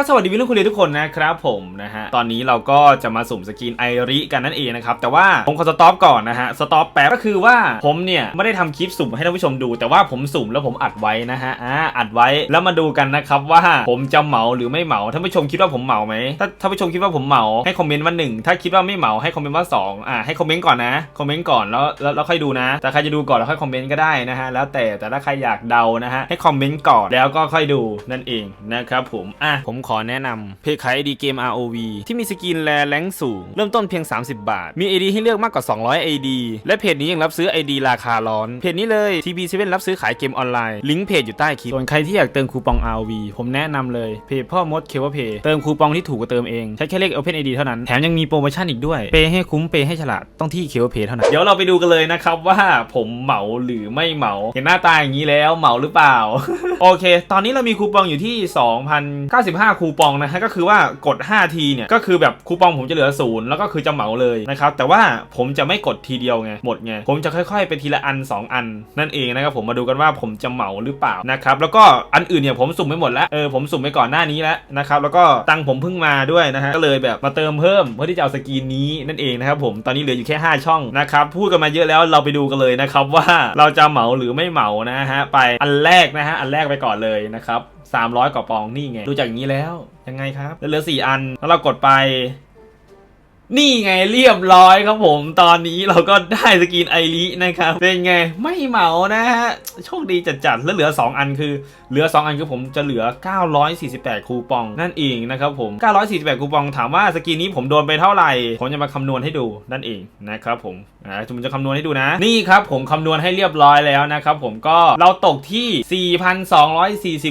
ก็สวัสดีวิลลุคุณเรียนทุกคนนะครับผมนะฮะตอนนี้เราก็จะมาสุ่มสกินไอริกันนั่นเองนะครับแต่ว่าผมขอสต็อปก่อนนะฮะสต็อปแป๊บก็คือว่าผมเนี่ยไม่ได้ทำคลิปสุ่มให้ท่านผู้ชมดู แต่ว่าผมสุ่มแล้วผมอัดไว้นะฮะอ่าอัดไว้แล้วมาดูกันนะครับว่าผมจะเหมาหรือไม่เหมาท่านผู้ชมคิดว่าผมเหมาไหมถ้าท่านผู้ชมคิดว่าผมเหมาให้คอมเมนต์ว่าหนึ่งถ้าคิดว่าไม่เหมาให้คอมเมนต์ว่าสองอ่าให้คอมเมนต์ก่อนนะคอมเมนต์ก่อนแล้วแล้วแล้วค่อยดูนะ แต่ใครจะดูก่อนแล้วค่อยคอมเมนต์ก็ได้นะฮะแล้วแต่แต่ถ้าใครอยากเดานะฮะให้คอมเมนต์ก่อนแล้วก็ค่อยดูนั่นเองนะครับผมอะผมขอแนะนำเพจขาย ID เกม ROV ที่มีสกินแลแรงสูง เริ่มต้นเพียง 30 บาท มี ID ให้เลือกมากกว่า 200 ID และเพจนี้ยังรับซื้อ ID ราคาร้อน เพจนี้เลย TB7 รับซื้อขายเกมออนไลน์ ลิงก์เพจอยู่ใต้คลิป ส่วนใครที่อยากเติมคูปอง ROV ผมแนะนำเลย เพจพ่อมดเคเวเพเติมคูปองที่ถูกกว่าเติมเอง ใช้แค่เลข Open ID เท่านั้น แถมยังมีโปรโมชั่นอีกด้วย เปย์ให้คุ้ม เปย์ให้ฉลาด ต้องที่เคเวเพเท่านั้น เดี๋ยวเราไปดูกันเลยนะครับว่าผมเหมาหรือไม่เหมา เห็นหน้าตาอย่างนี้แล้วเหมาหรือเปล่า โอเค ตอนนี้เรามีคูปองอยู่ที่ 2,095คูปองนะฮะก็คือว่ากด 5 ทีเนี่ยก็คือแบบคูปองผมจะเหลือศูนย์แล้วก็คือจะเหมาเลยนะครับแต่ว่าผมจะไม่กดทีเดียวไงหมดไงผมจะค่อยๆ ไปทีละอัน 2 อัน นั่นเองนะครับผมมาดูกันว่าผมจะเหมาหรือเปล่านะครับแล้วก็อันอื่นเนี่ยผมสุ่มไปหมดแล้วเออผมสุ่มไปก่อนหน้านี้แล้วนะครับแล้วก็ตังค์ผมเพิ่งมาด้วยนะฮะก็เลยแบบมาเติมเพิ่มเพื่อที่จะเอาสกีนนี้นั่นเองนะครับผมตอนนี้เหลืออยู่แค่ 5 ช่องนะครับพูดกันมาเยอะแล้วเราไปดูกันเลยนะครับว่าเราจะเหมาหรือไม่เหมานะฮะไปอันแรกนะฮะอันแรกไปก่อนเลยนะครับ 300กว่าปองนี่ไงดูจากอย่างนี้แล้วยังไงครับแล้วเหลือ 4 อันแล้วเรากดไป นี่ไงเรียบร้อยครับผมตอนนี้เราก็ได้สกินไอรินะครับเป็นไงไม่เหมานะฮะโชคดีจัดๆแล้วเหลือ 2 อันคือ เหลือ 2 อันคือผมจะเหลือ 948 คูปองนั่นเองนะครับผม 948 คูปองถามว่าสกินนี้ผมโดนไปเท่าไหร่ ผมจะมาคำนวณให้ดูนั่นเองนะครับผมอ่าผมจะคำนวณให้ดูนะ นี่ครับผมคำนวณให้เรียบร้อยแล้วนะครับผมก็เราตกที่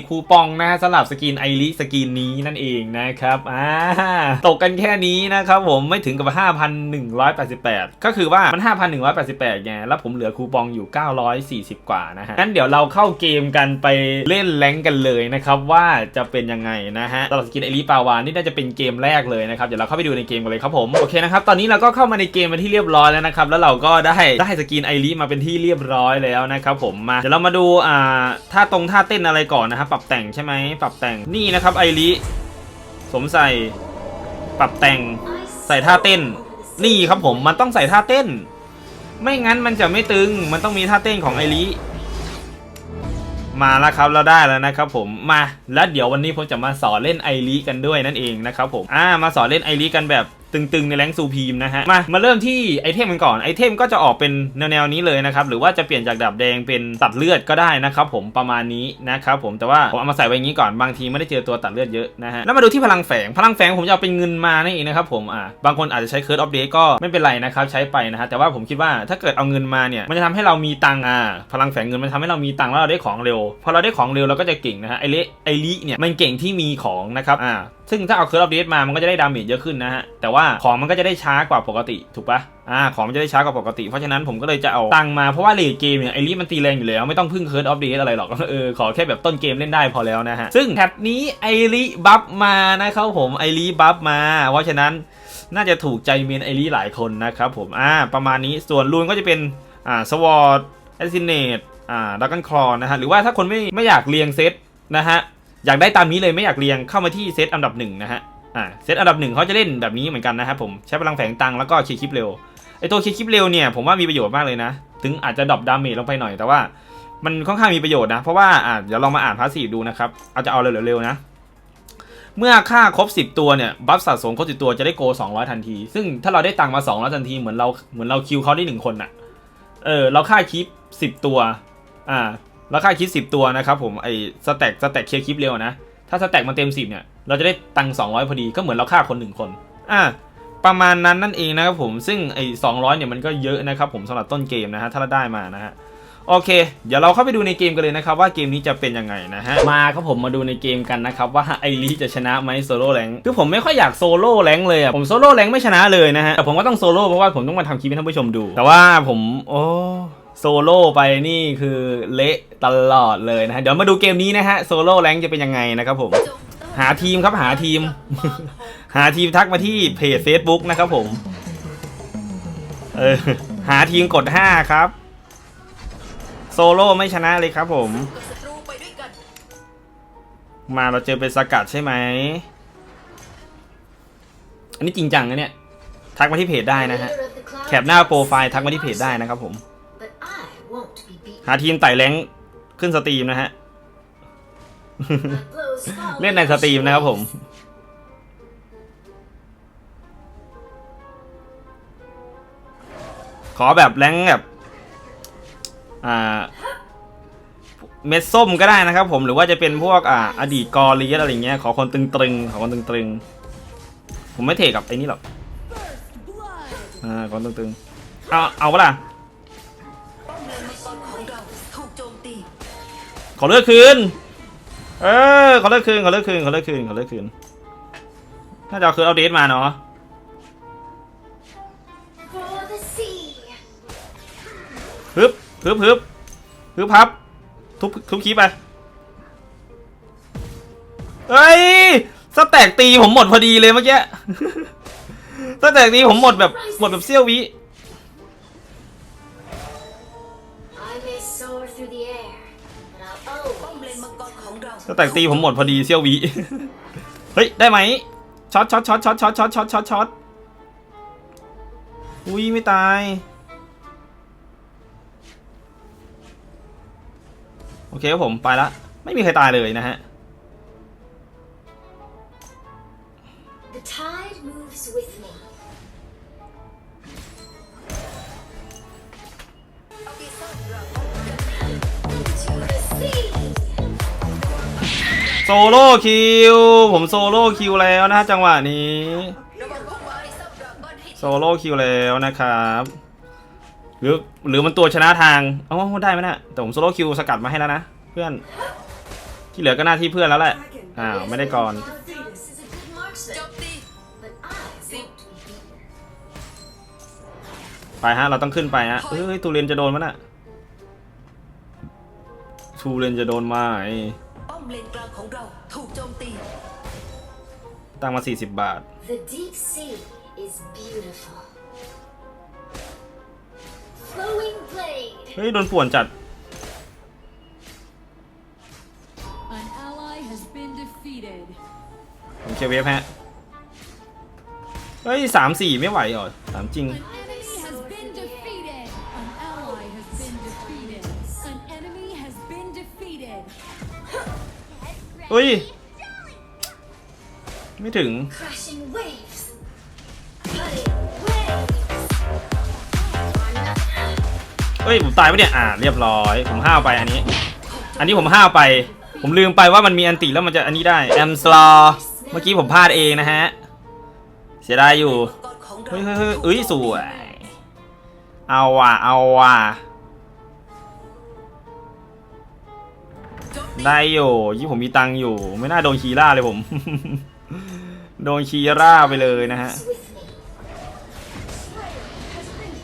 4,240 คูปองนะฮะสำหรับสกินไอริสกินนี้นั่นเองนะครับอ่าตกกันแค่นี้นะครับผมไม่ถึงึงกับ 5,188 ก็คือว่ามัน 5,188ไงแล้วผมเหลือคูปองอยู่ 940 กว่านะฮะงั้นเดี๋ยวเราเข้าเกมกันไปเล่นแรงกันเลยนะครับว่าจะเป็นยังไงนะฮะสำหรับสกินไอริปาวานนี่น่าจะเป็นเกมแรกเลยนะครับเดี๋ยวเราเข้าไปดูในเกมกันเลยครับผมโอเคนะครับตอนนี้เราก็เข้ามาในเกมเป็นที่เรียบร้อยแล้วนะครับแล้วเราก็ได้ได้สกินไอริมาเป็นที่เรียบร้อยแล้วนะครับผมมาเดี๋ยวเรามาดูอ่าท่าตรงท่าเต้นอะไรก่อนนะครับปรับแต่งใช่ไหมปรับแต่งนี่นะครับไอริสวมใส่ปรับแต่ง ใส่ท่าเต้น นี่ครับผมมันต้องใส่ท่าเต้น ไม่งั้นมันจะไม่ตึง มันต้องมีท่าเต้นของไอริมาแล้วครับเราได้แล้วนะครับผมมาแล้วเดี๋ยววันนี้ผมจะมาสอนเล่นไอริกันด้วยนั่นเองนะครับผมอ่ามาสอนเล่นไอริกันแบบ ตึงๆในแรงซูพีมนะฮะ มา มาเริ่มที่ไอเทมกันก่อน ไอเทมก็จะออกเป็นแนวๆนี้เลยนะครับ หรือว่าจะเปลี่ยนจากดาบแดงเป็นตัดเลือดก็ได้นะครับผมประมาณนี้นะครับผม แต่ว่าผมเอามาใส่ไว้อย่างนี้ก่อน บางทีไม่ได้เจอตัวตัดเลือดเยอะนะฮะ แล้วมาดูที่พลังแฝง พลังแฝงผมจะเอาเป็นเงินมานั่นเองนะครับผม อ่า บางคนอาจจะใช้เคิร์ดออฟเดย์ก็ไม่เป็นไรนะครับ ใช้ไปนะฮะ แต่ว่าผมคิดว่าถ้าเกิดเอาเงินมาเนี่ย มันจะทำให้เรามีตังค์อ่า พลังแฝงเงินมันทำให้เรามีตังค์แล้วเราได้ของเร็ว พอเราได้ของเร็วเราก็จะเก่งนะฮะ ไอเลไอลิเนี่ยมันเก่งที่มีของนะครับ อ่า ซึ่งถ้าเอาเคิร์ฟอัปเดตมา มันก็จะได้ดาเมจเยอะขึ้นนะฮะแต่ว่าของมันก็จะได้ช้ากว่าปกติถูกปะอ่าของมันจะได้ช้ากว่าปกติ เพราะฉะนั้นผมก็เลยจะเอาตังมาเพราะว่าเลดเกมเนี่ยไอรีมันตีแรงอยู่แล้วไม่ต้องพึ่งเคิร์ฟอัปเดตอะไรหรอกเออขอแค่แบบต้นเกมเล่นได้พอแล้วนะฮะ ซึ่งแพทนี้ไอรีบัฟมานะครับผมไอรีบัฟมา เพราะฉะนั้นน่าจะถูกใจเมนไอรีหลายคนนะครับผมอ่าประมาณนี้ส่วนรูนก็จะเป็นอ่าสวอตแอสซินเนตอ่าดักกันคลอนะฮะหรือว่าถ้าคนไม่ไม่อยากเรียงเซตนะฮะอยากได้ตามนี้เลยไม่อยากเรียงเข้ามาที่เซตอันดับหนึ่งนะฮะ อ่าเซตอันดับหนึ่งเขาจะเล่นแบบนี้เหมือนกันนะครับผมใช้พลังแฝงตังแล้วก็เคลียร์คลิปเร็วไอตัวเคลียร์คลิปเร็วเนี่ยผมว่ามีประโยชน์มากเลยนะ ถึงอาจจะดรอปดาเมจลงไปหน่อยแต่ว่ามันค่อนข้างมีประโยชน์นะเพราะว่าอ่าเดี๋ยวลองมาอ่านพาสซีฟดูนะครับเอาจะเอาเร็วๆนะเมื่อค่าครบ 10 ตัวเนี่ยบัฟสะสมครบ10ตัวจะได้โก 200 ทันที ซึ่งถ้าเราได้ตังมา 200 ทันทีเหมือนเราเหมือนเราคิวเขาได้หนึ่งคนน่ะเออเราค่าคลิป 10 ตัวอ่าเราค่าคลิป 10 ตัวนะครับผมไอสแต็กสแต็กเคลียร์คลิปเร็วนะ ถ้าสแต็กมันเต็ม 10 เนี่ย เราจะได้ตังค์200 พอดี ก็เหมือนเราฆ่าคนหนึ่งคน อ่าประมาณนั้นนั่นเองนะครับผม ซึ่งไอ้200 เนี่ยมันก็เยอะนะครับผมสำหรับต้นเกมนะฮะ ถ้าเราได้มานะฮะ โอเค เดี๋ยวเราเข้าไปดูในเกมกันเลยนะครับว่าเกมนี้จะเป็นยังไงนะฮะ มาครับผมมาดูในเกมกันนะครับว่าไอรีจะชนะไหมโซโล่แรงคือผมไม่ค่อยอยากโซโล่แรงเลยอะผมโซโล่แรงไม่ชนะเลยนะฮะ แต่ผมก็ต้องโซโล่เพราะว่าผมต้องมาทำคลิปให้ท่านผู้ชมดู แต่ว่าผม โอ้ โซโล่ไปนี่คือเละตลอดเลยนะฮะ เดี๋ยวมาดูเกมนี้นะฮะโซโล่แรงจะเป็นยังไงนะครับผม หาทีมครับหาทีม หาทีมทักมาที่เพจ Facebook นะครับผม เออ หาทีมกด 5 ครับ โซโล่ไม่ชนะเลยครับผม มาเราเจอเป็นสกัดใช่ไหม อันนี้จริงจังนะเนี่ย ทักมาที่เพจได้นะฮะ แคปหน้าโปรไฟล์ทักมาที่เพจได้นะครับผม หาทีมไต่แรงขึ้นสตรีมนะฮะ เล่นในสตรีมนะครับผม ขอแบบแรงแบบอ่าเม็ดส้มก็ได้นะครับผมหรือว่าจะเป็นพวกอ่าอดีตกอรียอะไรเงี้ยขอคนตึงๆขอคนตึงๆ ผมไม่เทกับไอ้นี่หรอกอ่าคนตึงๆเอาเอาปะล่ะ ขอเลือกคืน เออ ขอเลือกคืน ขอเลือกคืน ขอเลือกคืน ขอเลือกคืนน่าจะเอาคืนเอาเดทมาเนาะฮึบฮึบฮึบฮึบพับ ทุบทุบคีไปเฮ้ยสแต็กตีผมหมดพอดีเลยเมื่อกี้สแต็กตีผมหมดแบบหมดแบบเซี่ยววิ ของเราสแต็กตีผมหมดพอดีเซี่ยววิเฮ้ย ได้ไหมช็อตช็อตช็อตช็อตช็อตช็อตช็อตช็อตช็อตอุ้ยไม่ตายโอเคครับผมไปละ ไม่มีใครตายเลยนะฮะ The tide moves with me. โซโล่คิว ผมโซโล่คิวแล้วนะฮะจังหวะนี้โซโล่คิวแล้วนะครับหรือหรือมันตัวชนะทางเอ้าได้ไหมนะแต่ผมโซโล่คิวสกัดมาให้แล้วนะเพื่อนที่เหลือก็หน้าที่เพื่อนแล้วแหละอ้าวไม่ได้ก่อนไปฮะเราต้องขึ้นไปฮะเฮ้ยตูเรียนจะโดนมั้ยน่ะทูเรียนจะโดนไหม เลนกลางของเราถูกโจมตี ตั้งมา 40 บาท The deep sea is beautiful. Flowing blade. เฮ้ย โดนป่วนจัด An ally has been defeated. ผมเคลียร์เวฟฮะ เฮ้ยสามสี่ไม่ไหวเหรอถามจริง An เฮ้ย ไม่ถึง Crashing waves. Cutting waves. เฮ้ย ผมตายปะเนี่ยอ่าเรียบร้อย ผมห้าวไปอันนี้ อันนี้ผมห้าวไป ผมลืมไปว่ามันมีอันติแล้วมันจะอันนี้ได้แอมสลอเมื่อกี้ผมพลาดเองนะฮะ เสียดายอยู่มังกรของเราเฮ้ยเฮ้ยเฮ้ยถูกเอ้ยโจสมตีวย เอาว่ะ เอาว่ะ ได้อยู่ยี่ผมมีตังอยู่ ไม่น่าโดนคีร่าเลยผม โดนคีร่าไปเลยนะฮะ With me.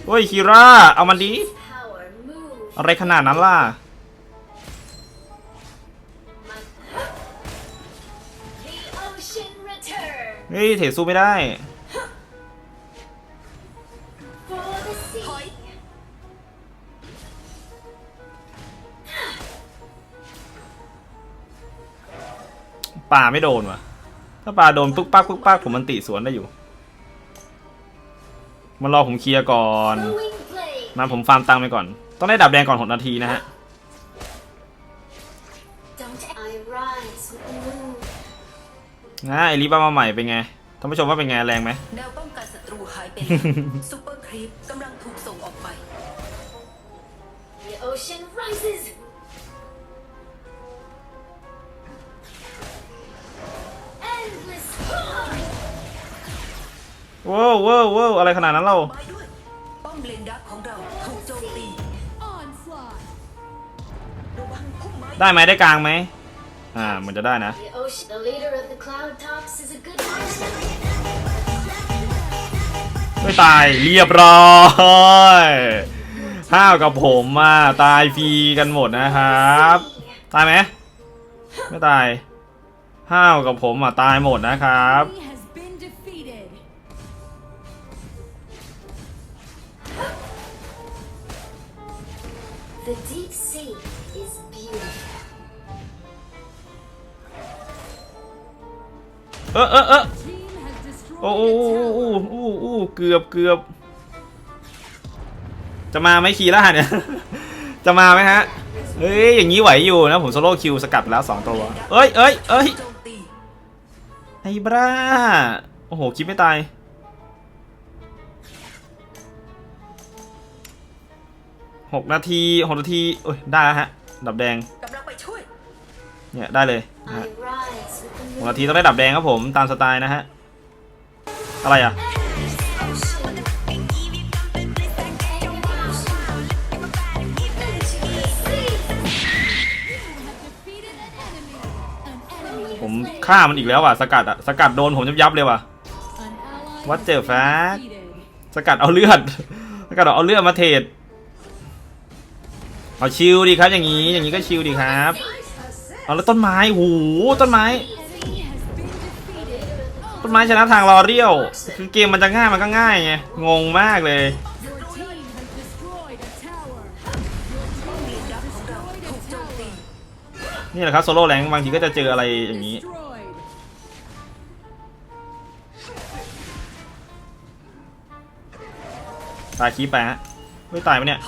เฮ้ยคีร่าเอามันดีอะไรขนาดนั้นล่ะเฮ้ยเทสู้ไม่ได้ ป่าไม่โดนว่ะถ้าป่าโดนปึ๊กปักปึ๊กปักผมมันติสวนได้อยู่ มันรอผมเคลียร์ก่อน Flowing blade. มาผมฟาร์มตังค์ไปก่อน ต้องได้ดับแดงก่อน6นาทีนะฮะ Don't I rise with the moon? นะไอริบ้ามาใหม่เป็นไงท่านผู้ชมว่าเป็นไงแรงไหมแนวป้องกันศัตรูหายไปแล้วซูเปอร์ครีปกำลังถูกส่งออกไป The ocean rises. ว้าวว้าวว้าวอะไรขนาดนั้นเราไม้ด้วยป้อมเลนดักของเราถูกโจมตี Onslaught. ระวังพุ่มไม้ได้ไหมได้กลางไหมอ่าเหมือนจะได้นะ The ocean, the leader of the cloud tops, is a good marksman. ไม่ตายเรียบร้อยห้าวกับผมอะตายฟรีกันหมดนะครับ ตายไหมไม่ตายห้าวกับผมอะตายหมดนะครับ Enemy has The deep sea is beautiful. เออเออเออโอ้โอ้โอ้โอ้โอ้โอ้เกือบเกือบจะมาไหมคีล่าเนี่ย จะมาไหมฮะ เฮ้ย อย่างนี้ไหวอยู่นะ ผมโซโล่คิวสกัดแล้ว2ตัว เอ้ยเอ้ยเอ้ยไอ้บ้า โอ้โห คิดไม่ตาย หกนาทีหกนาทีโอ้ยได้แล้วฮะดับแดงกำลังไปช่วยเนี่ยได้เลยนะ I ฮะ rise with the หก moon. นาทีต้องได้ดับแดงครับผมตามสไตล์นะฮะอะไรอะ defeated an enemy. An enemy ผมฆ่ามันอีกแล้วว่ะสกัดอะสกัดโดนผมยับยับๆเลยว่ะ An ally What has the been fuck? defeated. สกัดเอาเลือดสกัดเอาเลือดมาเทรด เอาชิลดีครับอย่างนี้อย่างนี้ก็ชิลดีครับเอาแล้วต้นไม้โอ้โหต้นไม้ ต้นไม้ชนะทางรอเรียว คือเกมมันจะง่ายมันก็ง่ายไงงงมากเลยนี่แหละครับโซโล่แรงบางทีก็จะเจออะไรอย่างนี้ตายคีบไปฮะไม่ตายปะเนี่ย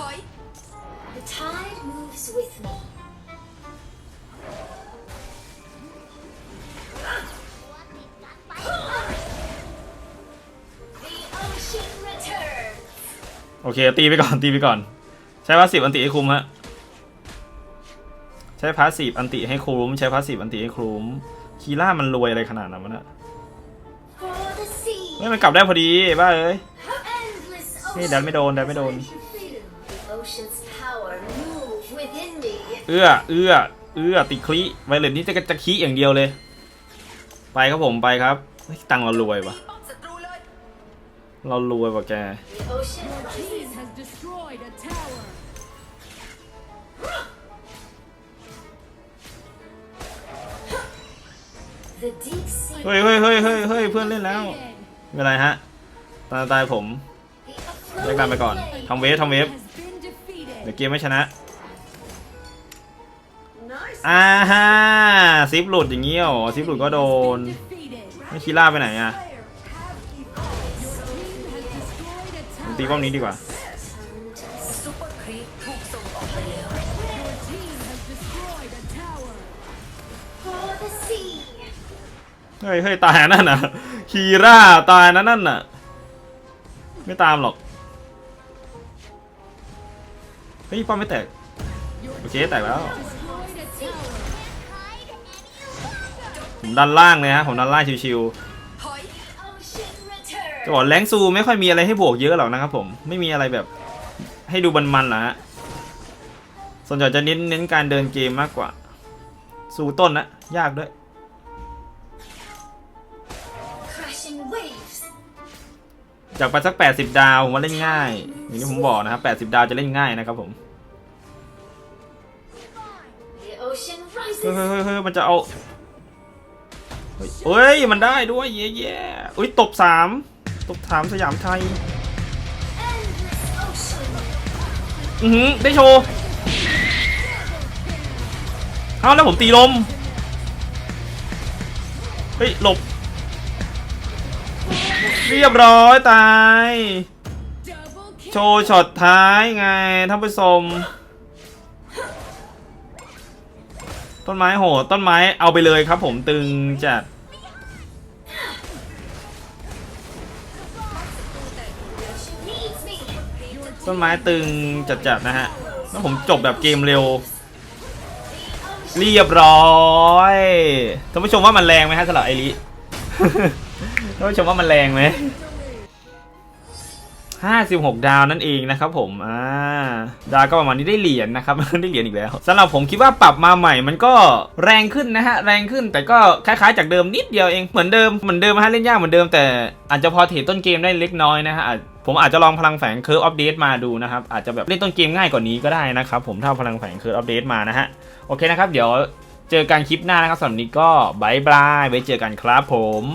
โอเคตีไปก่อนตีไปก่อน ใช้พาสซีฟอันติให้คุมฮะใช้พาสซีฟอันติให้คุ้มใช้พาสซีฟอันติให้คุ้มคีล่ามันรวยอะไรขนาดนั้นวะเนี่ย For the sea. เฮ้ยมันกลับได้พอดีบ้าเอ้ยนี่ดันไม่โดนดันไม่โดน เอื้อเอื้อเอื้อติคลิไวเลนนี่จะจะคลิอย่างเดียวเลย ไปครับผมไปครับตังเรารวยปะ เรารวยปะแก The ocean Your rises. team has destroyed a tower. The deep sea. เฮ้ยเฮ้ยเฮ้ยเฮ้ยเฮ้ยเพื่อนเล่นแล้ว Defeated. ไม่เป็นไรฮะ ตายตายผม The เรียกนำไปก่อนทำเวฟทำเวฟ Has been defeated. เดี๋ยวเกมไม่ชนะ Nice. อ่าฮะซิปหลุดอย่างงี้เหรอซิปหลุดก็โดน Defeated. ไม่คีล่าไปไหนอะ ตีป้อมนี้ดีกว่าซูเปอร์ครีปถูกส่งออกไปแล้ว Your team has destroyed a tower. For the sea. เฮ้ยเฮ้ยตายนั่นน่ะ คีร่าตายนั่นนั่นน่ะ ไม่ตามหรอก เฮ้ยป้อมไม่แตก โอเคแตกแล้ว Destroyed a tower. ผมดันล่างเลยฮะ ผมดันล่างชิวถ จะบอกแรงซูไม่ค่อยมีอะไรให้บวกเยอะหรอกนะครับผมไม่มีอะไรแบบให้ดูมันๆหรอฮะส่วนใหญ่จะเน้นเน้นการเดินเกมมากกว่าซูต้นนะยากด้วย Crashing waves. จากไปสัก 80 ดาวผมว่าเล่นง่าย อย่างที่ผมบอกนะครับ80 ดาวจะเล่นง่ายนะครับผม The ocean เฮ้ย rises. เฮ้ยเฮ้ยเฮ้ยมันจะเอาเฮ้ยเฮ้ยมันได้ด้วยเย้เย้อุ้ยตบสาม ตบสามสยามไทย อือหือได้โชว์เอาแล้วผมตีลม เฮ้ย หลบ เรียบร้อยตาย โชว์ช็อตท้ายไงท่านผู้ชมต้นไม้โหดต้นไม้เอาไปเลยครับผมตึงจัด ต้นไม้ตึงจัดๆนะฮะแล้วผมจบแบบเกมเร็ว เรียบร้อยท่านผู้ชมว่ามันแรงไหมฮะสำหรับไอริท่านผู้ชมว่ามันแรงไหม ห้าสิบหกดาวนั่นเองนะครับผมอ่าดาวก็ประมาณนี้ได้เหรียญนะครับ ได้เหรียญอีกแล้วสำหรับผมคิดว่าปรับมาใหม่มันก็แรงขึ้นนะฮะแรงขึ้นแต่ก็คล้ายๆจากเดิมนิดเดียวเองเหมือนเดิมเหมือนเดิมฮะเล่นยากเหมือนเดิมแต่อาจจะพอเทรดต้นเกมได้เล็กน้อยนะฮะผมอาจจะลองพลังแฝงเคิร์ฟอัปเดตมาดูนะครับ อาจจะแบบเล่นต้นเกมง่ายกว่านี้ก็ได้นะครับผมถ้าพลังแฝงเคิร์ฟอัปเดตมานะฮะโอเคนะครับเดี๋ยวเจอกันคลิปหน้านะครับสำหรับนี้ก็บายบายไว้เจอกันครับผม